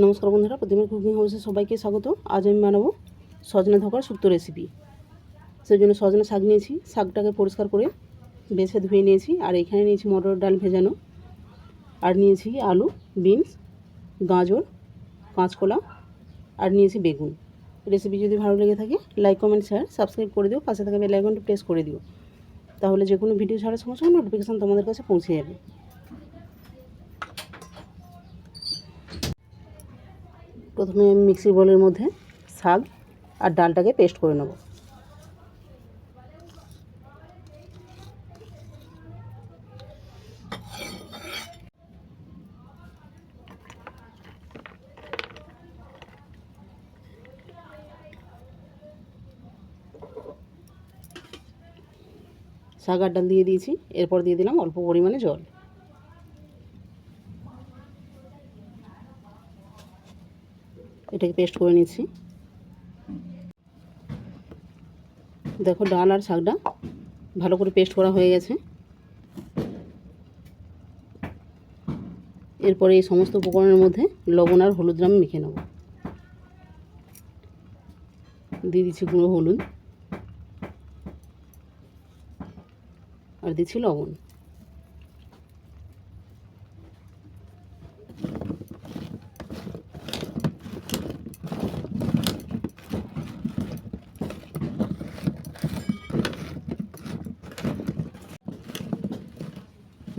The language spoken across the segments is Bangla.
নমস্কার বন্ধুরা, প্রতিমা কুকিং হাউসে সবাইকে স্বাগত। আজ আমি বানাবো সজনে ধকার শুক্তো রেসিপি সেই জন্য সজনে শাক নিয়েছি, শাকটাকে পরিষ্কার করে বেছে ধুয়ে নিয়েছি, আর এখানে নিয়েছি মটর ডাল ভেজানো। আর নিয়েছি আলু, বিনস, গাজর, কাঁচকলা, আর নিয়েছি বেগুন। রেসিপি যদি ভালো লেগে থাকে লাইক কমেন্ট শেয়ার সাবস্ক্রাইব করে দিও, পাশে থাকা বেল প্রেস করে দিও। তাহলে যে কোনো ভিডিও ছাড়ার সঙ্গে সঙ্গে নোটিফিকেশান তোমাদের কাছে পৌঁছে যাবে। প্রথমে আমি মিক্সি বোলের মধ্যে শাক আর ডালটাকে পেস্ট করে নেব। শাক আর ডাল দিয়ে দিয়েছি, এরপর দিয়ে দিলাম অল্প পরিমাণে জল। এটাকে পেস্ট করে নিচ্ছি। দেখো ডাল আর শাকটা ভালো করে পেস্ট করা হয়ে গেছে। এরপরে এই সমস্ত উপকরণের মধ্যে লবণ আর হলুদ রাম মেখে নেব। দিয়ে দিচ্ছি গুঁড়ো হলুদ। আর দিচ্ছি লবণ।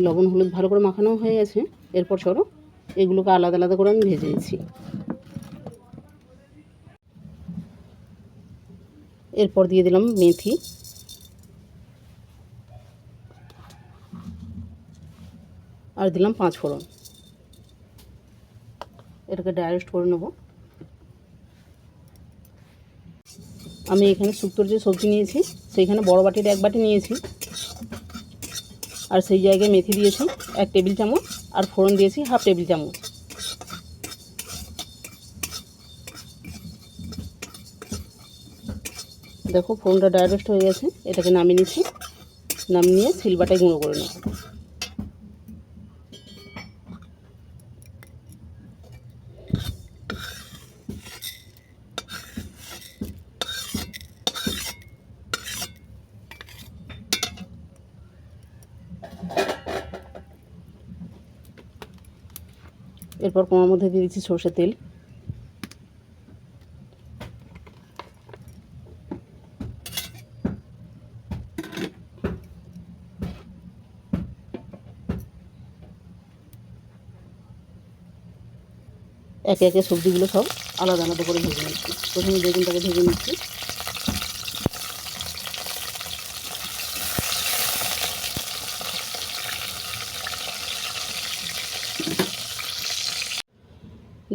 লবণ, হলুদ ভালো করে মাখানো হয়ে গেছে। এরপর চলো, এগুলোকে আলাদা আলাদা করে আমি ভেজে নিচ্ছি। এরপর দিয়ে দিলাম মেথি। আর দিলাম পাঁচ ফোড়ন। এটাকে ডাইরেক্ট করে নেব। আমি এখানে শুক্তোর যে সবজি নিয়েছি, সেইখানে বড় বাটির এক বাটি নিয়েছি। আর সেই জায়গায় মেথি দিয়েছি এক টেবিল চামচ আর ফোড়ন দিয়েছি হাফ টেবিল চামচ। দেখো ফোড়নটা ডাইরেস্ট হয়ে গেছে, এটাকে নামিয়ে নিচ্ছি। নামিয়ে সিলবাটায় গুঁড়ো করে নেব। এরপর কোমার মধ্যে দিয়ে দিচ্ছি সর্ষের তেল। একে একে সবজিগুলো সব আলাদা আলাদা করে ভেজে নিচ্ছি। প্রথমে বেগুনটাকে ভেজে নিচ্ছি।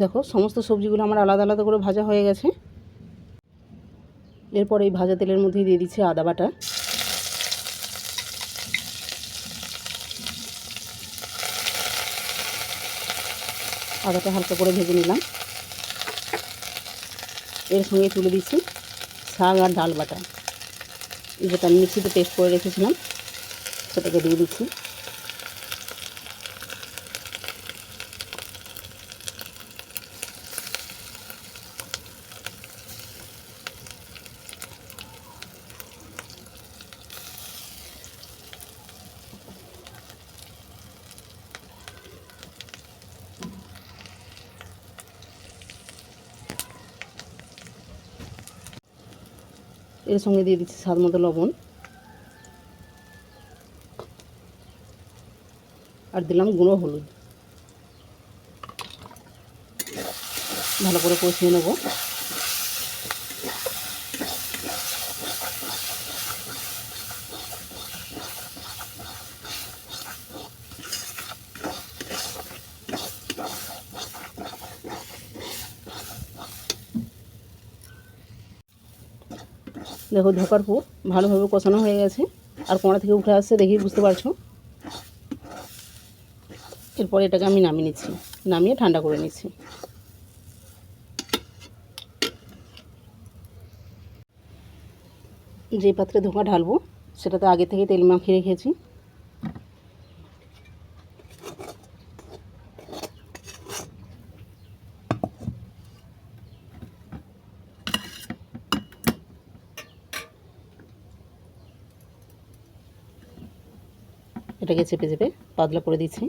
দেখো, সমস্ত সবজিগুলো আমার আলাদা আলাদা করে ভাজা হয়ে গেছে। এরপর এই ভাজা তেলের মধ্যেই দিয়ে দিচ্ছি আদা বাটা। আদাটা হালকা করে ভেজে নিলাম। এর সঙ্গে তুলে দিচ্ছি শাক আর ডাল বাটা। যেটা মিক্সিতে পেস্ট করে রেখেছিলাম, সেটাকে দিয়ে দিচ্ছি। এর সঙ্গে দিয়ে দিচ্ছি স্বাদ মতো লবণ। আর দিলাম গুঁড়ো হলুদ। ভালো করে কষিয়ে নেব। দেখো ধোকার পর ভালোভাবে কষানো হয়ে গেছে। আর কোঁড়া থেকে উঠে আসছে দেখি বুঝতে পারছ। এরপর এটাকে আমি নামিয়ে নিচ্ছি। নামিয়ে ঠান্ডা করে নিচ্ছি। যে পাত্রে ধোঁকা ঢালবো, সেটাতে আগে থেকে তেল মাখিয়ে রেখেছি। এটাকে চেপে চেপে পাতলা করে দিচ্ছি।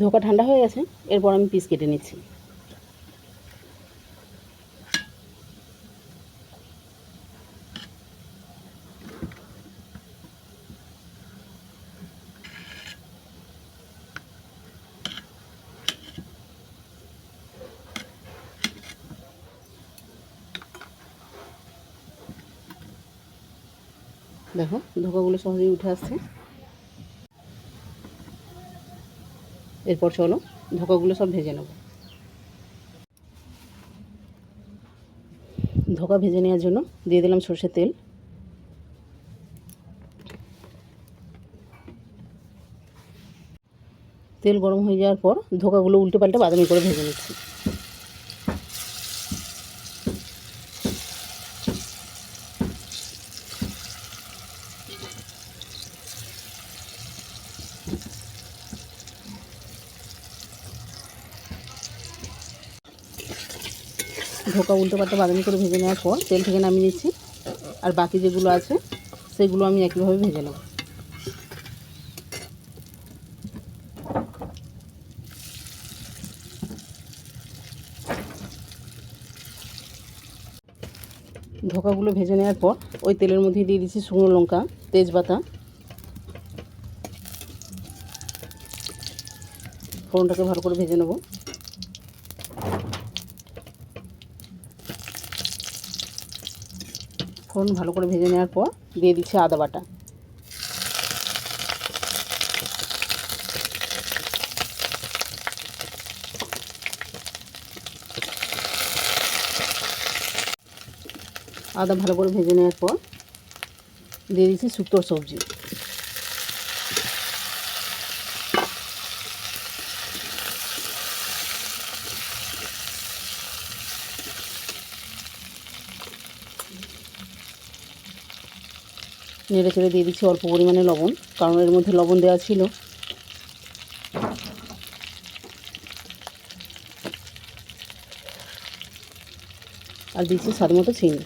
ধোকা ঠান্ডা হয়ে গেছে, এরপর আমি পিস কেটে নিচ্ছি। দেখো, ধোকাগুলো সহজেই উঠে আসছে। এরপর চলো, ধোকাগুলো সব ভেজে নেব। ধোকা ভেজে নেওয়ার জন্য দিয়ে দিলাম সর্ষের তেল। তেল গরম হয়ে যাওয়ার পর ধোকাগুলো উল্টে পাল্টে বাদামি করে ভেজে নিচ্ছি। ধোকা উল্টো পাল্টে বাদামি করে ভেজে নেওয়ার পর তেল থেকে নামিয়ে নিচ্ছি। আর বাকি যেগুলো আছে, সেগুলো আমি একইভাবে ভেজে নেব। ধোকাগুলো ভেজে নেওয়ার পর ওই তেলের মধ্যে দিয়ে দিচ্ছি শুকনো লঙ্কা, তেজপাতা। ফোড়নটাকে ভালো করে ভেজে নেব। ফোড়ন ভালো করে ভেজে নেওয়ার পর দিয়ে দিচ্ছি আদা বাটা। আদা ভালো করে ভেজে নেওয়ার পর দিয়ে দিচ্ছি শুক্তোর সবজি। নেড়ে চেড়ে দিয়ে দিচ্ছি অল্প পরিমাণে লবণ, কারণ এর মধ্যে লবণ দেওয়া ছিল। আর দিচ্ছি স্বাদ মতো চিনি।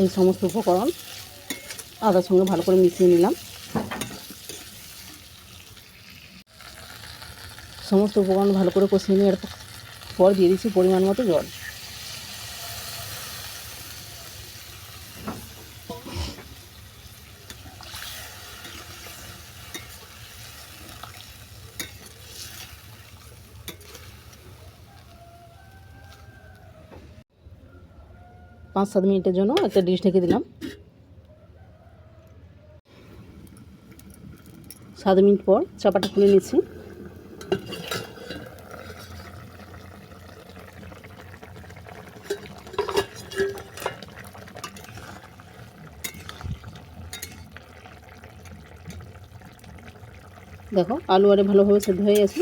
এই সমস্ত উপকরণ আদার সঙ্গে ভালো করে মিশিয়ে নিলাম। সমস্ত উপকরণ ভালো করে কষিয়ে নেওয়ার পর দিয়ে দিচ্ছি পরিমাণ মতো জল। পাঁচ সাত মিনিটের জন্য একটা ডিশ ঢেকে দিলাম। সাত মিনিট পর চাপাটা খুলে নিচ্ছি। দেখো, আলু আরে ভালোভাবে সেদ্ধ হয়ে গেছে।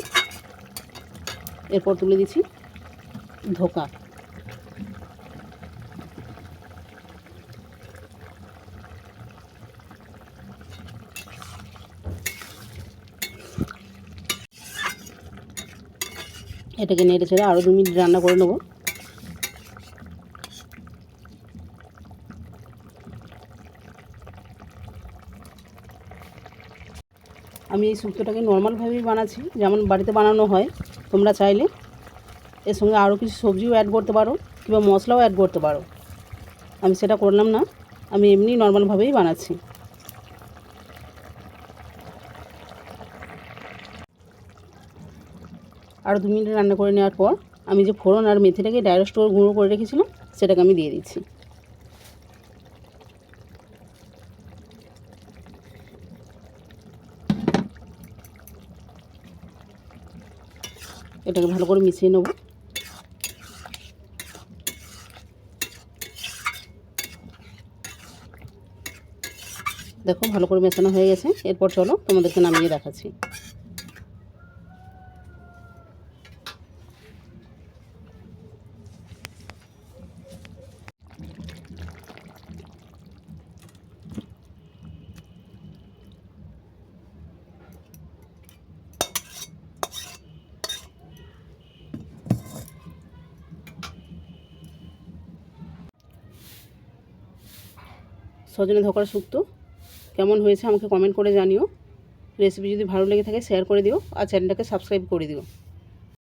এরপর তুলে দিচ্ছি ধোকা। এটাকে নেড়ে ছেড়ে আরও দু মিনিট রান্না করে নেব। আমি এই শুক্তোটাকে নর্মালভাবেই বানাচ্ছি। যেমন বাড়িতে বানানো হয়, তোমরা চাইলে এর সঙ্গে আরও কিছু সবজিও অ্যাড করতে পারো, কিংবা মশলাও অ্যাড করতে পারো। আমি সেটা করলাম না, আমি এমনি নর্মালভাবেই বানাচ্ছি। আরও দু মিনিট রান্না করে নেওয়ার পর, আমি যে ফোড়ন আর মেথিটাকে ডাইরেক্ট স্টোর গুঁড়ো করে রেখেছিলাম, সেটাকে আমি দিয়ে দিচ্ছি। এটাকে ভালো করে মিশিয়ে নেব। দেখো, ভালো করে মেশানো হয়ে গেছে। এরপর চলো তোমাদেরকে নামিয়ে দেখাচ্ছি। সজনে ধোকার শুক্তো কেমন হয়েছে আমাকে কমেন্ট করে জানিও। রেসিপি যদি ভালো লেগে থাকে শেয়ার করে দিও আর চ্যানেলটাকে সাবস্ক্রাইব করে দিও।